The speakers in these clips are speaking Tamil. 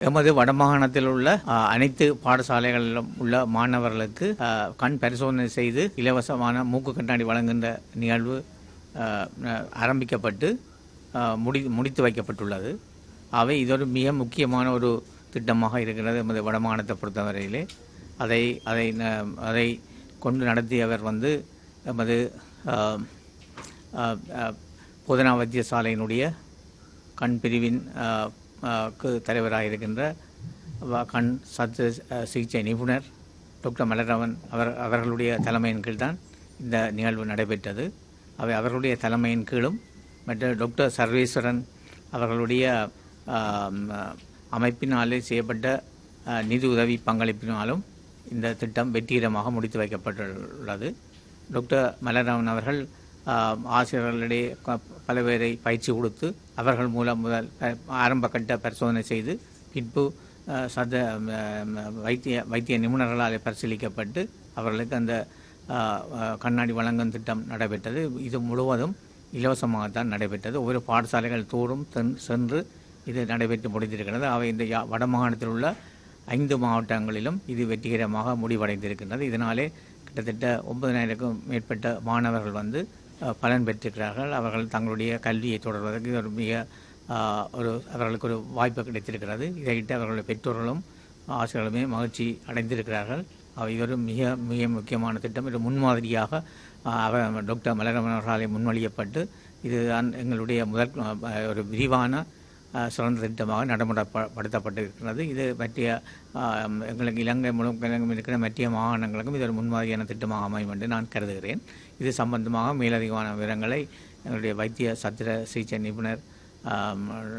எமது வடமாகாணத்தில் உள்ள அனைத்து பாடசாலைகளிலும் உள்ள மாணவர்களுக்கு கண் பரிசோதனை செய்து இலவசமான மூக்கு கண்ணாடி வழங்குகின்ற நிகழ்வு ஆரம்பிக்கப்பட்டு முடி முடித்து வைக்கப்பட்டுள்ளது. அவை இதொரு மிக முக்கியமான ஒரு திட்டமாக இருக்கிறது எமது வடமாகாணத்தை பொறுத்தவரையிலே. அதை அதை அதை கொண்டு நடத்தியவர் வந்து எமது அ, போதனா வைத்தியசாலையினுடைய கண் பிரிவின் தலைவராக இருக்கின்ற கண் சத்து சிகிச்சை நிபுணர் டாக்டர் மலரவன் அவர் அவர்களுடைய தலைமையின் கீழ் தான் இந்த நிகழ்வு நடைபெற்றது. அவை அவர்களுடைய தலைமையின் கீழும் மற்ற டாக்டர் சர்வேஸ்வரன் அவர்களுடைய அமைப்பினாலே செய்யப்பட்ட நிதி உதவி பங்களிப்பினாலும் இந்த திட்டம் வெற்றிகரமாக முடித்து வைக்கப்பட்டுள்ளது. டாக்டர் மலரவன் அவர்கள் ஆசிரியர்களிடையே பல பேரை பயிற்சி கொடுத்து அவர்கள் மூலம் முதல் ஆரம்ப கட்ட பரிசோதனை செய்து பின்பு சத வைத்திய வைத்திய நிபுணர்களால் பரிசீலிக்கப்பட்டு அவர்களுக்கு அந்த கண்ணாடி வழங்கும் திட்டம் நடைபெற்றது. இது முழுவதும் இலவசமாகத்தான் நடைபெற்றது. ஒவ்வொரு பாடசாலைகள் தோறும் தென்- சென்று இது நடைபெற்று முடிந்திருக்கிறது. அவை இந்த வட வடமாகாணத்தில் உள்ள ஐந்து மாவட்டங்களிலும் இது வெற்றிகரமாக முடிவடைந்திருக்கின்றது. இதனாலே கிட்டத்தட்ட ஒன்பதனாயிரக்கும் மேற்பட்ட மாணவர்கள் வந்து பலன் பெற்றிருக்கிறார்கள். அவர்கள் தங்களுடைய கல்வியை தொடர்வதற்கு ஒரு மிக ஒரு அவர்களுக்கு ஒரு வாய்ப்பு கிடைத்திருக்கிறது. இதையிட்டு அவர்களுடைய பெற்றோர்களும் ஆசிரியர்களுமே மகிழ்ச்சி அடைந்திருக்கிறார்கள். அவை இது ஒரு மிக மிக முக்கியமான திட்டம். இது முன்மாதிரியாக அவர் டாக்டர் மலரமன் அவர்களாலே முன்மொழியப்பட்டு இதுதான் எங்களுடைய முதல் ஒரு விரிவான அஹ், திட்டமாக நடைமுறைப்படுத்தப்பட்டிருக்கிறது இது மற்றிய எங்களுக்கு இலங்கை முழுக்க இருக்கிற மற்றிய மாகாணங்களுக்கும் இது ஒரு முன்மாதிரியான திட்டமாக அமையும் என்று நான் கருதுகிறேன். இது சம்பந்தமாக மேலதிகமான விவரங்களை எங்களுடைய வைத்திய சத்திர சிகிச்சை நிபுணர்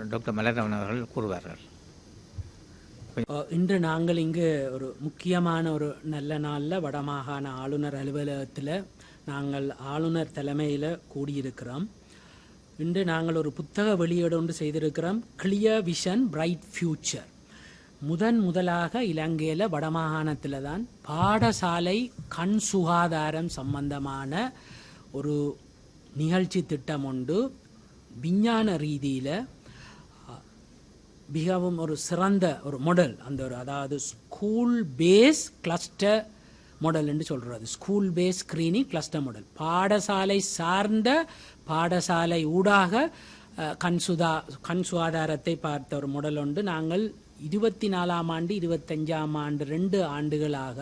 டாக்டர் மலரவன் அவர்கள் கூறுவார்கள். இன்று நாங்கள் இங்கு ஒரு முக்கியமான ஒரு நல்ல நாளில் வடமாகாண ஆளுநர் அலுவலகத்தில் நாங்கள் ஆளுநர் தலைமையில் கூடியிருக்கிறோம். இன்று நாங்கள் ஒரு புத்தக வெளியீடு ஒன்று செய்திருக்கிறோம். கிளியர் விஷன் பிரைட் ஃபியூச்சர் முதன் முதலாக இலங்கையில் வடமாகாணத்தில் தான் பாடசாலை கண் சுகாதாரம் சம்பந்தமான ஒரு நிகழ்ச்சி திட்டம் உண்டு. விஞ்ஞான ரீதியில் மிகவும் ஒரு சிறந்த ஒரு மாடல் அந்த ஒரு அதாவது ஸ்கூல் பேஸ் கிளஸ்டர் மாடல் என்று சொல்கிறது school base screening cluster model பாடசாலை சார்ந்த பாடசாலை ஊடாக கண் சுதா கண் சுகாதாரத்தை பார்த்த ஒரு முடல் உண்டு. நாங்கள் இருபத்தி நாலாம் ஆண்டு இருபத்தஞ்சாம் ஆண்டு ரெண்டு ஆண்டுகளாக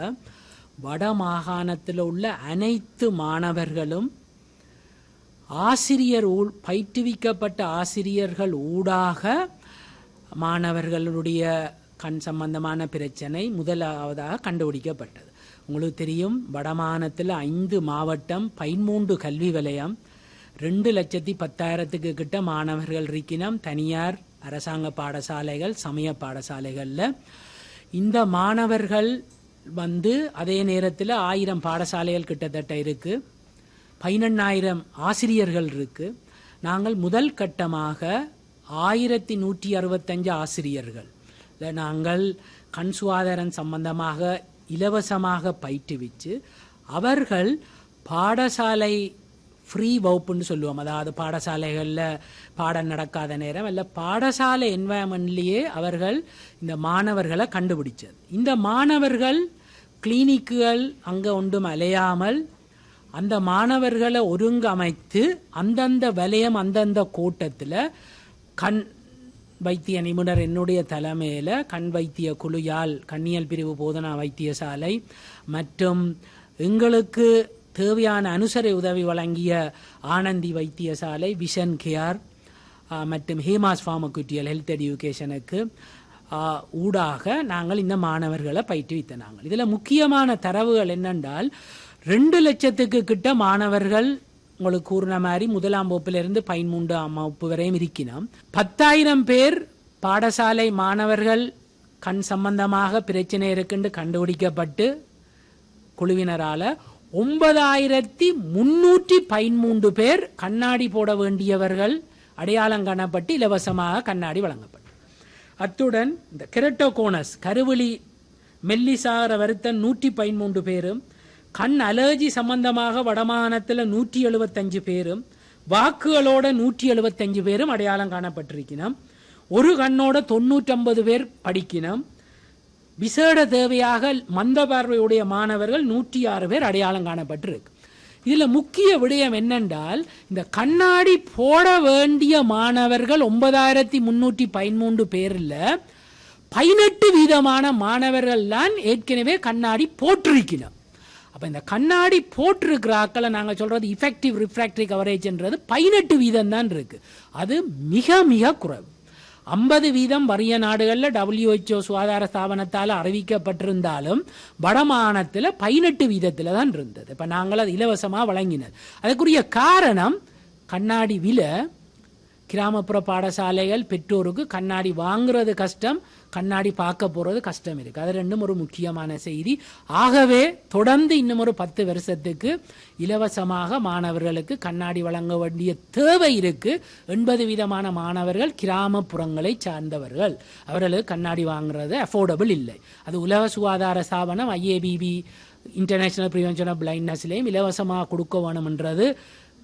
வட மாகாணத்தில் உள்ள அனைத்து மாணவர்களும் ஆசிரியர் ஊ- பயிற்றுவிக்கப்பட்ட ஆசிரியர்கள் ஊடாக மாணவர்களுடைய கண் சம்பந்தமான பிரச்சனை முதலாவதாக கண்டுபிடிக்கப்பட்டது. உங்களுக்கு தெரியும் வடமாகாணத்தில் ஐந்து மாவட்டம் பதிமூன்று கல்வி வலயம் ரெண்டு லட்சத்தி பத்தாயிரத்துக்கு கிட்ட மாணவர்கள் இருக்கினோம். தனியார் அரசாங்க பாடசாலைகள் சமய பாடசாலைகளில். இந்த மாணவர்கள் வந்து அதே நேரத்தில் ஆயிரம் பாடசாலைகள் கிட்டத்தட்ட இருக்கு. பதினெண்ணாயிரம் ஆசிரியர்கள் இருக்கு. நாங்கள் முதல் கட்டமாக ஆயிரத்தி நூற்றி அறுபத்தஞ்சு ஆசிரியர்கள். இல்லை நாங்கள் கண் சுகாதாரம் சம்பந்தமாக இலவசமாக பயிற்றுவிச்சு அவர்கள் பாடசாலை ஃப்ரீ வகுப்புன்னு சொல்லுவோம். அதாவது பாடசாலைகளில் பாடம் நடக்காத நேரம் அல்ல பாடசாலை என்வாயன்மெண்ட்லேயே அவர்கள் இந்த மாணவர்களை கண்டுபிடிச்சது. இந்த மாணவர்கள் கிளினிக்குகள் அங்கே ஒன்றும் அலையாமல் அந்த மாணவர்களை ஒருங்கமைத்து அந்தந்த வலயம் அந்தந்த கூட்டத்தில் கண் வைத்திய நிபுணர் என்னுடைய தலைமையில் கண் வைத்திய குழு யாழ் கண்ணியல் பிரிவு போதனா வைத்தியசாலை மற்றும் எங்களுக்கு தேவையான அனுசரை உதவி வழங்கிய ஆனந்தி வைத்தியசாலை விஷன் கேர் மற்றும் ஹேமாஸ் ஃபார்மகுட்டியல் ஹெல்த் எடியூகேஷனுக்கு ஊடாக நாங்கள் இந்த மாணவர்களை பயிற்றுவித்த நாங்கள். இதில் முக்கியமான தரவுகள் என்னென்றால் ரெண்டு லட்சத்துக்கு கிட்ட மாணவர்கள் உங்களுக்கு கூறின மாதிரி முதலாம் வகுப்பிலிருந்து பதிமூன்றாம் வகுப்பு வரையும் இருக்கினோம். பத்தாயிரம் பேர் பாடசாலை மாணவர்கள் கண் சம்பந்தமாக பிரச்சனை இருக்குன்னு கண்டுபிடிக்கப்பட்டு குழுவினரால் ஒன்பதாயிரத்தி முன்னூற்றி பதிமூன்று பேர் கண்ணாடி போட வேண்டியவர்கள் அடையாளம் காணப்பட்டு இலவசமாக கண்ணாடி வழங்கப்படும் அத்துடன் இந்த கெரட்டோகோனஸ் கருவளி மெல்லிசார வருத்தன் நூற்றி பதிமூன்று பேரும் கண் அலர்ஜி சம்பந்தமாக வடமாகாணத்தில் நூற்றி எழுபத்தஞ்சு பேரும் வாக்குகளோட நூற்றி எழுபத்தஞ்சு பேரும் அடையாளம் காணப்பட்டிருக்கிறோம் ஒரு கண்ணோட தொண்ணூற்றம்பது பேர் படிக்கணும் விசேட தேவையாக மந்த பார்வையுடைய மாணவர்கள் நூற்றி ஆறு பேர் அடையாளம் காணப்பட்டிருக்கு. இதில் முக்கிய விடயம் என்னென்றால் இந்த கண்ணாடி போட வேண்டிய மாணவர்கள் ஒன்பதாயிரத்தி முன்னூற்றி பதிமூன்று பேரில் பதினெட்டு வீதமான மாணவர்கள் தான் ஏற்கனவே கண்ணாடி போட்டிருக்கணும் அப்போ இந்த கண்ணாடி போட்டிருக்கிறாக்களை நாங்கள் சொல்கிறது இஃபெக்டிவ் ரிஃப்ராக்டரி கவரேஜ்ன்றது பதினெட்டு வீதம் தான் இருக்குது அது மிக மிக குறைவு. ஐம்பது வீதம் வறிய நாடுகளில் டபிள்யூஹெச்ஓ சுகாதார ஸ்தாபனத்தால் அறிவிக்கப்பட்டிருந்தாலும் வடமானத்தில் பதினெட்டு வீதத்தில் தான் இருந்தது. இப்போ நாங்கள் அது இலவசமாக வழங்கினது. அதுக்குரிய காரணம் கண்ணாடி விலை கிராமப்புற பாடசாலைகள் பெற்றோருக்கு கண்ணாடி வாங்குறது கஷ்டம் கண்ணாடி பார்க்க போறது கஷ்டம் இருக்கு. அது ரெண்டும் ஒரு முக்கியமான செய்தி. ஆகவே தொடர்ந்து இன்னும் ஒரு பத்து வருஷத்துக்கு இலவசமாக மாணவர்களுக்கு கண்ணாடி வழங்க வேண்டிய தேவை இருக்கு. எண்பது விதமான மாணவர்கள் கிராமப்புறங்களை சார்ந்தவர்கள். அவர்களுக்கு கண்ணாடி வாங்குறது அஃபோர்டபுள் இல்லை. அது உலக சுகாதார ஸ்தாபனம் ஐஏபிபி இன்டர்நேஷனல் ப்ரிவென்ஷன் ஆஃப் பிளைண்ட்னஸ்லேயும் இலவசமாக கொடுக்க வேணும்ன்றது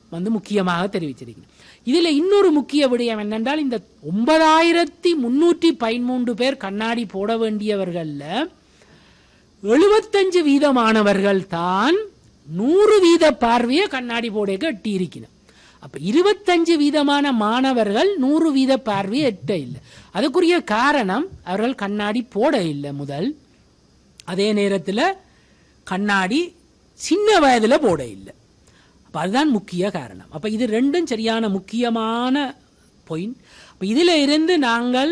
வந்து முக்கியமாக தெரிவிச்சிருக்கீங்க இதில் இன்னொரு முக்கிய விடயம் என்னென்றால் இந்த ஒன்பதாயிரத்தி முன்னூற்றி பதிமூன்று பேர் கண்ணாடி போட வேண்டியவர்களில் எழுபத்தஞ்சு வீதமானவர்கள் தான் நூறு வீத பார்வையை கண்ணாடி போடைக்கு எட்டி இருக்கணும் அப்போ இருபத்தஞ்சு வீதமான மாணவர்கள் நூறு வீத பார்வையை எட்ட இல்லை. அதுக்குரிய காரணம் அவர்கள் கண்ணாடி போட இல்லை முதல். அதே நேரத்தில் கண்ணாடி சின்ன வயதில் போட இல்லை. அப்போ அதுதான் முக்கிய காரணம். அப்போ இது ரெண்டும் சரியான முக்கியமான பாயிண்ட் இப்போ இதில் இருந்து நாங்கள்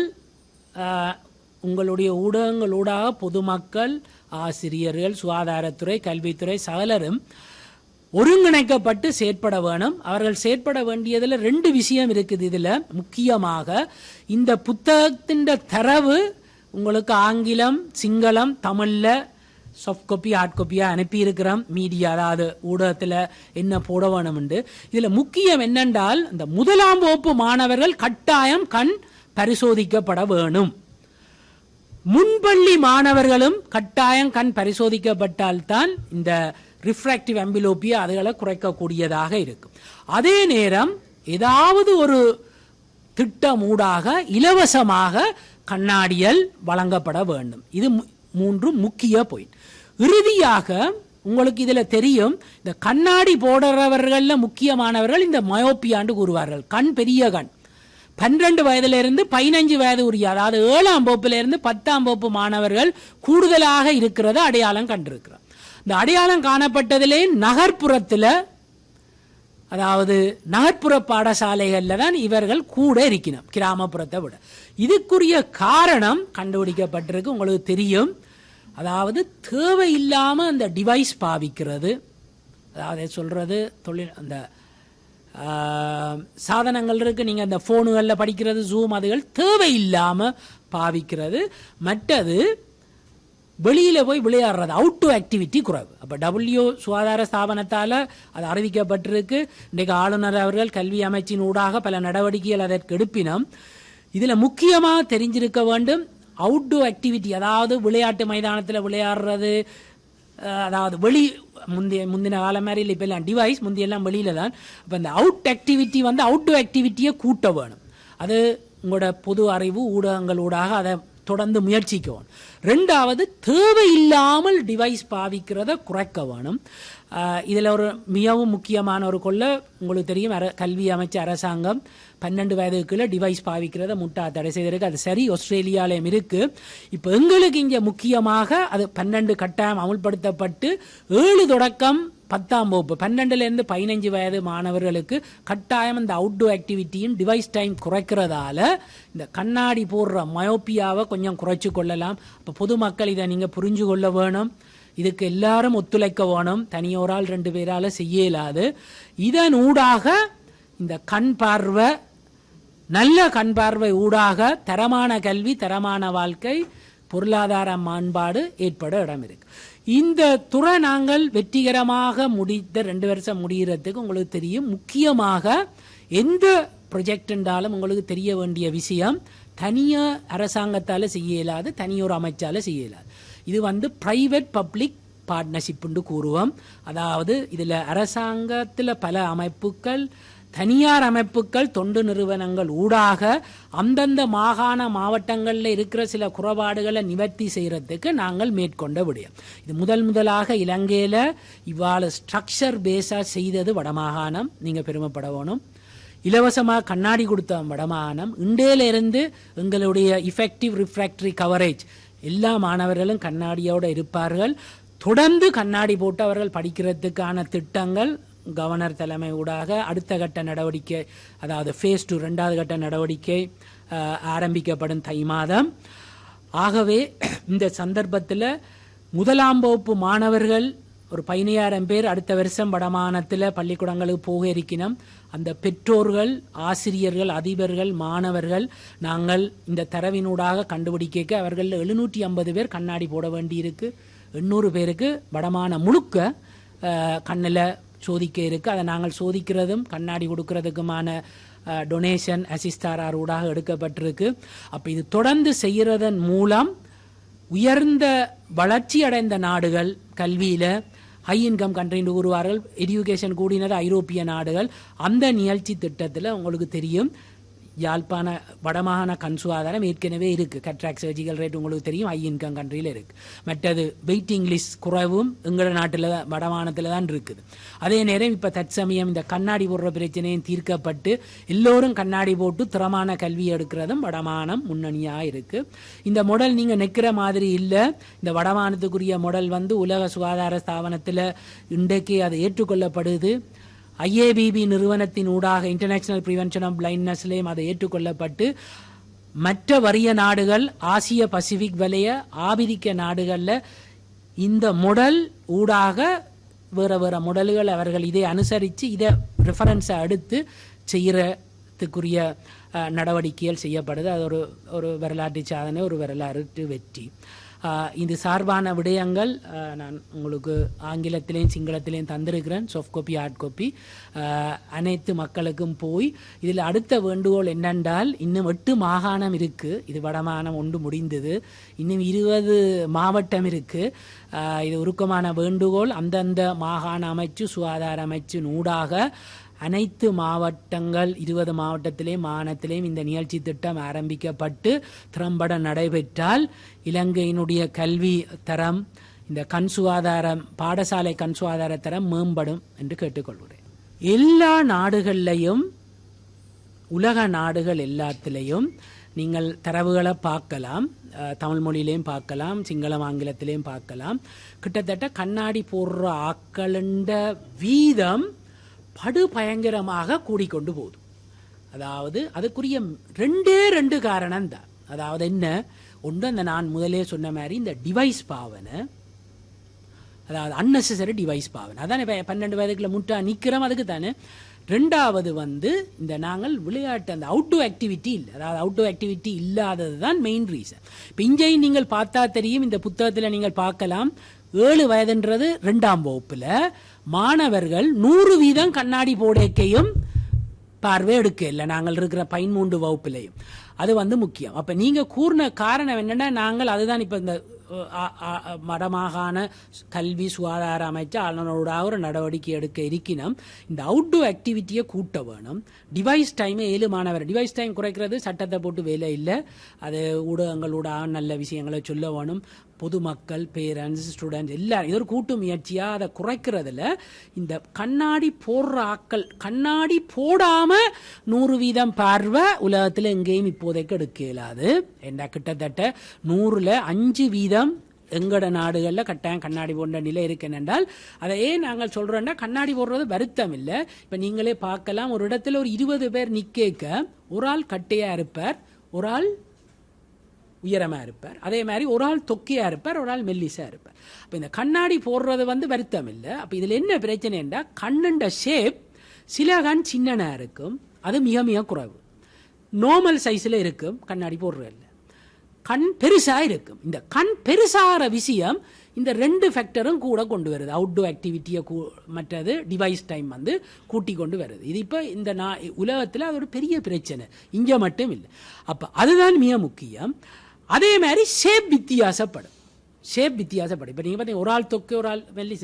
உங்களுடைய ஊடகங்களூடாக பொதுமக்கள் ஆசிரியர்கள் சுகாதாரத்துறை கல்வித்துறை சகலரும் ஒருங்கிணைக்கப்பட்டு செயற்பட வேணும். அவர்கள் செயற்பட வேண்டியதில் ரெண்டு விஷயம் இருக்குது இதில். முக்கியமாக இந்த புத்தகத்தின் தரவு உங்களுக்கு ஆங்கிலம் சிங்களம் தமிழில் சாஃப்ட் காப்பி ஹார்ட் காப்பியாக அனுப்பியிருக்கிறோம். மீடியா அதாவது ஊடகத்தில் என்ன போட வேணும்ண்டு. இதில் முக்கியம் என்னென்றால் இந்த முதலாம் வகுப்பு மாணவர்கள் கட்டாயம் கண் பரிசோதிக்கப்பட வேணும். முன்பள்ளி மாணவர்களும் கட்டாயம் கண் பரிசோதிக்கப்பட்டால்தான் இந்த ரிஃப்ராக்டிவ் அம்பிலோப்பியா அதுகளை குறைக்கக்கூடியதாக இருக்கும். அதே நேரம் ஏதாவது ஒரு திட்டமூடாக இலவசமாக கண்ணாடியல் வழங்கப்பட வேண்டும். இது மூன்று முக்கிய பாயிண்ட் இறுதியாக உங்களுக்கு இதில் தெரியும் இந்த கண்ணாடி போடுறவர்களில் முக்கியமானவர்கள் இந்த மயோப்பியாண்டு கூறுவார்கள். கண் பெரிய கண். பன்னிரண்டு வயதிலிருந்து பதினஞ்சு வயது உரிய அதாவது ஏழாம் வகுப்பிலிருந்து பத்தாம் வகுப்பு மாணவர்கள் கூடுதலாக இருக்கிறத அடையாளம் கண்டிருக்கிறோம் இந்த அடையாளம் காணப்பட்டதிலே நகர்ப்புறத்தில் அதாவது நகர்ப்புற பாடசாலைகளில் தான் இவர்கள் கூட இருக்கணும் கிராமப்புறத்தை விட. இதுக்குரிய காரணம் கண்டுபிடிக்கப்பட்டிருக்கு உங்களுக்கு தெரியும். அதாவது தேவையில்லாமல் அந்த டிவைஸ் பாவிக்கிறது. அதாவது சொல்கிறது தொழில் அந்த சாதனங்கள் இருக்குது நீங்கள் அந்த ஃபோனுகளில் படிக்கிறது ஜூம் அதுகள் தேவையில்லாமல் பாவிக்கிறது. மற்றது வெளியில் போய் விளையாடுறது அவுட் ஆக்டிவிட்டி குறைவு. அப்போ டபிள்யூ சுகாதார ஸ்தாபனத்தால் அது அறிவிக்கப்பட்டிருக்கு. இன்றைக்கு ஆளுநர் அவர்கள் கல்வி அமைச்சின் ஊடாக பல நடவடிக்கைகள் அதற்கு எடுப்பினோம். இதில் முக்கியமாக தெரிஞ்சிருக்க வேண்டும். அவுட்டோர் ஆக்டிவிட்டி அதாவது விளையாட்டு மைதானத்தில் விளையாடுறது அதாவது வெளி முந்தைய முந்தின காலம் மாதிரி இல்லை இப்போ எல்லாம் டிவைஸ் முந்தையெல்லாம் வெளியில தான் இப்போ இந்த அவுட் ஆக்டிவிட்டி வந்து அவுட்டோர் ஆக்டிவிட்டியை கூட்ட வேணும். அது உங்களோட பொது அறிவு ஊடகங்களூடாக அதை தொடர்ந்து முயற்சிக்கணும் ரெண்டாவது தேவையில்லாமல் டிவைஸ் பாவிக்கிறத குறைக்க வேணும். இதில் ஒரு மிகவும் முக்கியமான ஒரு கொள்ள உங்களுக்கு தெரியும் அர- கல்வி அமைச்ச அரசாங்கம் பன்னெண்டு வயதுக்குள்ளே டிவைஸ் பாவிக்கிறத முட்டா தடை செய்திருக்கு. அது சரி ஆஸ்திரேலியாலையும் இருக்குது இப்போ எங்களுக்கு இங்கே முக்கியமாக அது பன்னெண்டு கட்டாயம் அமுல்படுத்தப்பட்டு ஏழு தொடக்கம் பத்தாம் வகுப்பு பன்னெண்டுலேருந்து பதினஞ்சு வயது மாணவர்களுக்கு கட்டாயம் இந்த அவுட்டோர் ஆக்டிவிட்டியும் டிவைஸ் டைம் குறைக்கிறதால இந்த கண்ணாடி போடுற மயோப்பியாவை கொஞ்சம் குறைச்சி கொள்ளலாம். இப்போ பொதுமக்கள் இதை நீங்கள் புரிஞ்சு கொள்ள வேணும். இதுக்கு எல்லாரும் ஒத்துழைக்க வேணும். தனியோரால் ரெண்டு பேரால் செய்ய இயலாது. இதன் ஊடாக இந்த கண் பார்வை நல்ல கண் பார்வை ஊடாக தரமான கல்வி தரமான வாழ்க்கை பொருளாதார மாண்பாடு ஏற்பட இடம் இருக்கு. இந்த துறை நாங்கள் வெற்றிகரமாக முடித்த ரெண்டு வருஷம் முடிகிறதுக்கு உங்களுக்கு தெரியும். முக்கியமாக எந்த ப்ரொஜெக்ட் என்றாலும் உங்களுக்கு தெரிய வேண்டிய விஷயம் தனியார் அரசாங்கத்தால் செய்ய இயலாது தனியோர் அமைச்சால் செய்ய இயலாது. இது வந்து பிரைவேட் பப்ளிக் பார்ட்னர்ஷிப்னு கூறுவோம். அதாவது இதில் அரசாங்கத்தில் பல அமைப்புகள் தனியார் அமைப்புகள் தொண்டு நிறுவனங்கள் ஊடாக அந்தந்த மாகாண மாவட்டங்களில் இருக்கிற சில குறைபாடுகளை நிவர்த்தி செய்கிறதுக்கு நாங்கள் மேற்கொண்ட விடயம். இது முதல் முதலாக இலங்கையில் இவ்வாறு ஸ்ட்ரக்சர் பேஸாக செய்தது வடமாகாணம். நீங்கள் பெருமைப்பட வேணும் இலவசமாக கண்ணாடி கொடுத்த வடமாகாணம். இண்டேல இருந்து எங்களுடைய இஃபெக்டிவ் ரிஃப்ராக்டரி கவரேஜ் எல்லா மாணவர்களும் கண்ணாடியோடு இருப்பார்கள். தொடர்ந்து கண்ணாடி போட்டு அவர்கள் படிக்கிறதுக்கான திட்டங்கள் கவர்னர் தலைமை ஊடாக அடுத்த கட்ட நடவடிக்கை அதாவது ஃபேஸ் டூ ரெண்டாவது கட்ட நடவடிக்கை ஆரம்பிக்கப்படும் தை மாதம். ஆகவே இந்த சந்தர்ப்பத்தில் முதலாம் வகுப்பு மாணவர்கள் ஒரு பதினையாயிரம் பேர் அடுத்த வருஷம் வடமானத்தில் பள்ளிக்கூடங்களுக்கு போக இருக்கணும் அந்த பெற்றோர்கள் ஆசிரியர்கள் அதிபர்கள் மாணவர்கள் நாங்கள் இந்த தரவினூடாக கண்டுபிடிக்க அவர்களில் எழுநூற்றி ஐம்பது பேர் கண்ணாடி போட வேண்டியிருக்கு. எண்ணூறு பேருக்கு வடமான முழுக்க கண்ணில் சோதிக்க இருக்கு. அதை நாங்கள் சோதிக்கிறதும் கண்ணாடி கொடுக்கறதுக்குமான டொனேஷன் அசிஸ்தாரார் ஊடாக எடுக்கப்பட்டிருக்கு. அப்போ இது தொடர்ந்து செய்கிறதன் மூலம் உயர்ந்த வளர்ச்சி அடைந்த நாடுகள் கல்வியில் ஹை இன்கம் கண்ட்ரின்னு கூறுவார்கள். எஜுகேஷன் கூடினது ஐரோப்பிய நாடுகள். அந்த நிகழ்ச்சி திட்டத்தில் உங்களுக்கு தெரியும். யாழ்ப்பாண வடமாகாண கண் சுகாதாரம் ஏற்கனவே இருக்குது கட்ராக் சர்ஜிக்கல் ரேட் உங்களுக்கு தெரியும் ஐ இன்கம் கண்ட்ரியில் இருக்குது மற்றது வெயிட்டிங் லிஸ்ட் குறைவும் எங்களோட நாட்டில் தான் வடமானத்தில் தான் இருக்குது. அதே நேரம் இப்போ தற்சமயம் இந்த கண்ணாடி போடுற பிரச்சனையும் தீர்க்கப்பட்டு எல்லோரும் கண்ணாடி போட்டு திறமான கல்வி எடுக்கிறதும் வடமானம் முன்னணியாக இருக்குது இந்த மொடல் நீங்கள் நிற்கிற மாதிரி இல்லை. இந்த வடமானத்துக்குரிய மொடல் வந்து உலக சுகாதார ஸ்தாபனத்தில் இன்றைக்கு அது ஏற்றுக்கொள்ளப்படுது. ஐஏபிபி நிறுவனத்தின் ஊடாக இன்டர்நேஷனல் பிரிவென்ஷன் ஆஃப் பிளைண்ட்னஸ்லேயும் அதை ஏற்றுக்கொள்ளப்பட்டு மற்ற வறிய நாடுகள் ஆசிய பசிபிக் வலய ஆபிரிக்க நாடுகளில் இந்த முடல் ஊடாக வேறு வேறு முடல்கள் அவர்கள் இதை அனுசரித்து இதை ரெஃபரன்ஸை அடுத்து செய்கிறதுக்குரிய நடவடிக்கைகள் செய்யப்படுது. அது ஒரு ஒரு வரலாற்று சாதனை ஒரு வரலாற்று வெற்றி. இது சார்பான விடயங்கள் நான் உங்களுக்கு ஆங்கிலத்திலையும் சிங்களத்திலையும் தந்திருக்கிறேன் சாஃப்ட் காப்பி ஹார்ட் காப்பி அனைத்து மக்களுக்கும் போய் இதில் அடுத்த வேண்டுகோள் என்னென்றால் இன்னும் எட்டு மாகாணம் இருக்குது இது வடமாகாணம் ஒன்று முடிந்தது. இன்னும் இருபது மாவட்டம் இருக்குது இது உருக்கமான வேண்டுகோள். அந்தந்த மாகாண அமைச்சு சுகாதார அமைச்சு ஊடாக அனைத்து மாவட்டங்கள் இருபது மாவட்டத்திலேயும் மாநிலத்திலேயும் இந்த நிகழ்ச்சி திட்டம் ஆரம்பிக்கப்பட்டு திறம்பட நடைபெற்றால் இலங்கையினுடைய கல்வி தரம் இந்த கண் சுகாதாரம் பாடசாலை கண் சுகாதார தரம் மேம்படும் என்று கேட்டுக்கொள்கிறேன். எல்லா நாடுகள்லையும் உலக நாடுகள் எல்லாத்திலையும் நீங்கள் தரவுகளை பார்க்கலாம் தமிழ் மொழியிலையும் பார்க்கலாம் சிங்களம் ஆங்கிலத்திலையும் பார்க்கலாம். கிட்டத்தட்ட கண்ணாடி போடுற ஆக்களுண்ட வீதம் படு பயங்கரமாக கூடிக்கொண்டு போகுது. அதாவது அதுக்குரிய ரெண்டே ரெண்டு காரணம் தான். அதாவது என்ன? ஒன்று அந்த நான் முதலே சொன்ன மாதிரி இந்த டிவைஸ் பாவனை. அதாவது அன்னெசரி டிவைஸ் பாவனை. அதான் இப்போ பன்னெண்டு வயதுக்குள்ள முட்டா நிற்கிறோம் அதுக்கு தானே ரெண்டாவது வந்து இந்த நாங்கள் விளையாட்டு அந்த அவுட்டோ ஆக்டிவிட்டி இல்லை. அதாவது அவுட்டோ ஆக்டிவிட்டி இல்லாதது தான் மெயின் ரீசன் இப்போ இங்கேயும் நீங்கள் பார்த்தா தெரியும் இந்த புத்தகத்தில் நீங்கள் பார்க்கலாம் ஏழு வயதுன்றது ரெண்டாம் வகுப்பில் மாணவர்கள் நூறு வீதம் கண்ணாடி போடக்கையும் பார்வை எடுக்க இல்லை. நாங்கள் இருக்கிற பதிமூன்று வகுப்புலையும். அது வந்து முக்கியம். அப்போ நீங்கள் கூறின காரணம் என்னென்னா நாங்கள் அதுதான் இப்போ இந்த வடமாகாண கல்வி சுகாதார அமைச்சு அதனோட ஒரு நடவடிக்கை எடுக்க இருக்கணும் இந்த அவுட்டோர் ஆக்டிவிட்டியை கூட்ட வேணும். டிவைஸ் டைம் ஏழு மாணவர். டிவைஸ் டைம் குறைக்கிறது சட்டத்தை போட்டு வேலை இல்லை. அது ஊடகங்களோட நல்ல விஷயங்களை சொல்ல வேணும். பொதுமக்கள் பேரண்ட்ஸ் ஸ்டூடெண்ட்ஸ் எல்லாரும் இது ஒரு கூட்டு முயற்சியாக அதை குறைக்கிறதுல இந்த கண்ணாடி போடுற ஆக்கள் கண்ணாடி போடாம நூறு வீதம் பார்வை உலகத்தில் எங்கேயும் இப்போதைக்கு எடுக்க இயலாது. என்ன கிட்டத்தட்ட நூறுல அஞ்சு வீதம் எங்கட நாடுகளில் கட்டாயம் கண்ணாடி போன்ற நிலை இருக்கு அதை ஏன் நாங்கள் சொல்றோம்னா கண்ணாடி போடுறது வருத்தம் இல்லை. இப்போ நீங்களே பார்க்கலாம் ஒரு இடத்துல ஒரு இருபது பேர் நிற்க ஒரு ஆள் கட்டையா இருப்பார் ஒரு ஆள் உயரமாக இருப்பார். அதே மாதிரி ஒரு ஆள் தொக்கியாக இருப்பார் ஒரு ஆள் மெல்லிசா இருப்பார். அப்போ இந்த கண்ணாடி போடுறது வந்து வருத்தம் இல்லை. அப்போ இதில் என்ன பிரச்சனைன்னா கண்ணுண்ட ஷேப் சில கண் சின்னனாக இருக்கும். அது மிக மிக குறைவு. நார்மல் சைஸில் இருக்கும் கண்ணாடி போடுறதில்ல கண் பெருசாக இருக்கும். இந்த கண் பெருசாகிற விஷயம் இந்த ரெண்டு ஃபேக்டரும் கூட கொண்டு வருது. அவுட்டோர் ஆக்டிவிட்டியை மற்றது டிவைஸ் டைம் வந்து கூட்டி கொண்டு வருது. இது இப்போ இந்த நான் உலகத்தில் அது ஒரு பெரிய பிரச்சனை. இங்கே மட்டும் இல்லை. அப்போ அதுதான் மிக முக்கியம். அதே மாதிரி ஷேப் வித்தியாசப்படும். ஷேப் வித்தியாசப்படும். இப்போ நீங்கள் பார்த்தீங்க ஒரு ஆள் தொக்கு ஒரு ஆள் வெள்ளி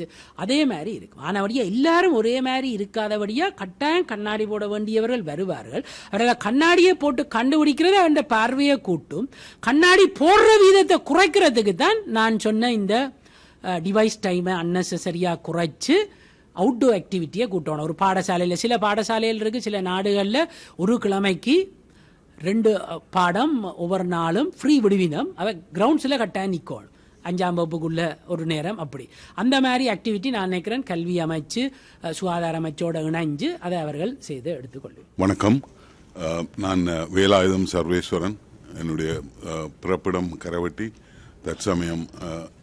அதே மாதிரி இருக்கும் ஆனபடியா எல்லாரும் ஒரே மாதிரி இருக்காதபடியாக கட்டாயம் கண்ணாடி போட வேண்டியவர்கள் வருவார்கள். அவர்கள் கண்ணாடியை போட்டு கண்டுபிடிக்கிறது அந்த பார்வையை கூட்டும். கண்ணாடி போடுற வீதத்தை குறைக்கிறதுக்கு தான் நான் சொன்ன இந்த டிவைஸ் டைமை அன்னெசரியாக குறைச்சி அவுட்டோர் ஆக்டிவிட்டியை கூட்டணும் ஒரு பாடசாலையில் சில பாடசாலையில் இருக்குது சில நாடுகளில் ஒரு கிழமைக்கு ரெண்டு பாடம் ஒவ்வொரு நாளும் ஃப்ரீ விடுவினம். அவ கிரவுண்ட்ஸில் கட்டாயம் நிற்கணும் அஞ்சாம் வகுப்புக்குள்ள ஒரு நேரம் அப்படி. அந்த மாதிரி ஆக்டிவிட்டி நான் நினைக்கிறேன் கல்வி அமைச்சு சுகாதார அமைச்சோட இணைஞ்சு அதை அவர்கள் செய்து எடுத்துக்கொள்ளும் வணக்கம். நான் வேலாயுதம் சர்வேஸ்வரன். என்னுடைய பிறப்பிடம் கரவட்டி தற்சமயம்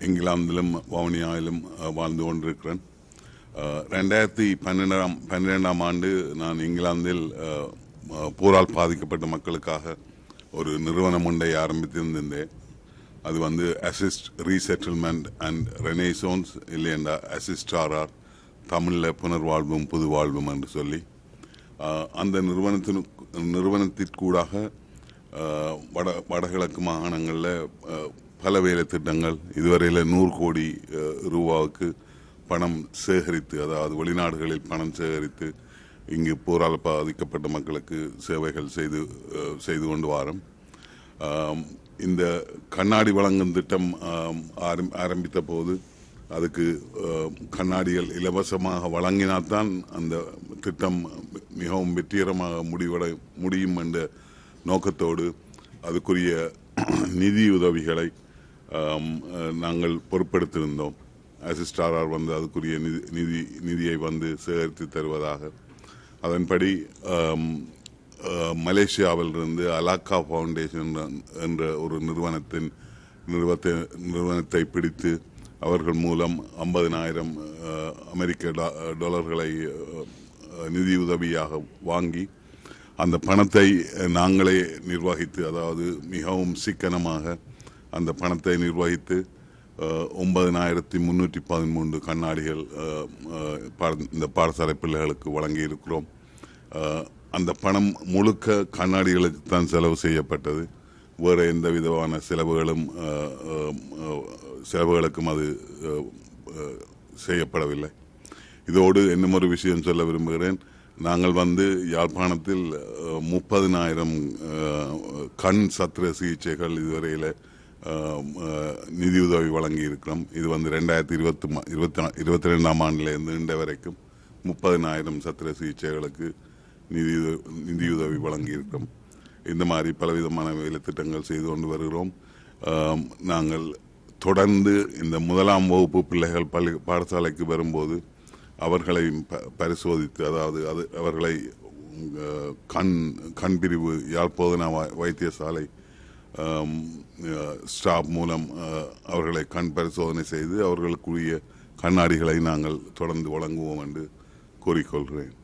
இங்கிலாந்திலும் வவுனியாவிலும் வாழ்ந்து கொண்டிருக்கிறேன். ரெண்டாயிரத்தி பன்னெண்டாம் பன்னிரெண்டாம் ஆண்டு நான் இங்கிலாந்தில் போரால் பாதிக்கப்பட்ட மக்களுக்காக ஒரு நிறுவனம் ஒன்றை ஆரம்பித்திருந்தேன். அது வந்து அசிஸ்ட் ரீசெட்டில்மெண்ட் அண்ட் ரெனேசோன்ஸ் இல்லையண்டா அசிஸ்ட் ஆர்ஆர் தமிழில் புனர்வாழ்வும் புது வாழ்வும் என்று சொல்லி அந்த நிறுவனத்தினு நிறுவனத்திற்கூடாக வட வடகிழக்கு மாகாணங்களில் பல வேலை திட்டங்கள் இதுவரையில் நூறு கோடி ரூபாவுக்கு பணம் சேகரித்து அதாவது வெளிநாடுகளில் பணம் சேகரித்து இங்கு போரால் பாதிக்கப்பட்ட மக்களுக்கு சேவைகள் செய்து செய்து கொண்டு வாரம். இந்த கண்ணாடி வழங்கும் திட்டம் ஆரம்- ஆரம்பித்த போது அதுக்கு கண்ணாடிகள் இலவசமாக வழங்கினால்தான் அந்த திட்டம் மிகவும் வெற்றிகரமாக முடிவட முடியும் என்ற நோக்கத்தோடு அதுக்குரிய நிதி உதவிகளை நாங்கள் பொறுப்பெடுத்திருந்தோம் அசிஸ்டாரார் வந்து அதுக்குரிய நிதி நிதி நிதியை வந்து சேகரித்து தருவதாக அதன்படி மலேசியாவிலிருந்து அலாக்கா ஃபவுண்டேஷன் என்ற ஒரு நிறுவனத்தின் நிறுவத்தை நிறுவனத்தை பிடித்து அவர்கள் மூலம் ஐம்பதினாயிரம் அமெரிக்க டா- டாலர்களை நிதியுதவியாக வாங்கி அந்த பணத்தை நாங்களே நிர்வகித்து அதாவது மிகவும் சிக்கனமாக அந்த பணத்தை நிர்வகித்து ஒன்பதினாயிரத்தி முன்னூற்றி பதிமூன்று கண்ணாடிகள் இந்த பாடசாலை பிள்ளைகளுக்கு வழங்கி இருக்கிறோம் அந்த பணம் முழுக்க கண்ணாடிகளுக்கு தான் செலவு செய்யப்பட்டது. வேறு எந்த விதமான செலவுகளும் செலவுகளுக்கும் அது செய்யப்படவில்லை. இதோடு இன்னும் ஒரு விஷயம் சொல்ல விரும்புகிறேன். நாங்கள் வந்து யாழ்ப்பாணத்தில் முப்பதினாயிரம் கண் சத்திர சிகிச்சைகள் இதுவரையில் நிதியுதவி வழங்கி இருக்கிறோம் இது வந்து ரெண்டாயிரத்தி இருபத்தி இருபத்தி இருபத்தி ரெண்டாம் ஆண்டிலிருந்து இன்ற வரைக்கும் முப்பதினாயிரம் சத்திர சிகிச்சைகளுக்கு நிதி நிதியுதவி வழங்கி இருக்கிறோம் இந்த மாதிரி பலவிதமான வேலை திட்டங்கள் செய்து கொண்டு வருகிறோம். நாங்கள் தொடர்ந்து இந்த முதலாம் வகுப்பு பிள்ளைகள் பள்ளி பாடசாலைக்கு வரும்போது அவர்களை ப- பரிசோதித்து அதாவது அது அவர்களை கண் கண் பிரிவு யாழ்ப்போதனா வைத்தியசாலை ஸ்டாப் மூலம் அவர்களை கண் பரிசோதனை செய்து அவர்களுக்குரிய கண்ணாடிகளை நாங்கள் தொடர்ந்து வழங்குவோம் என்று கூறிக்கொள்கிறேன்.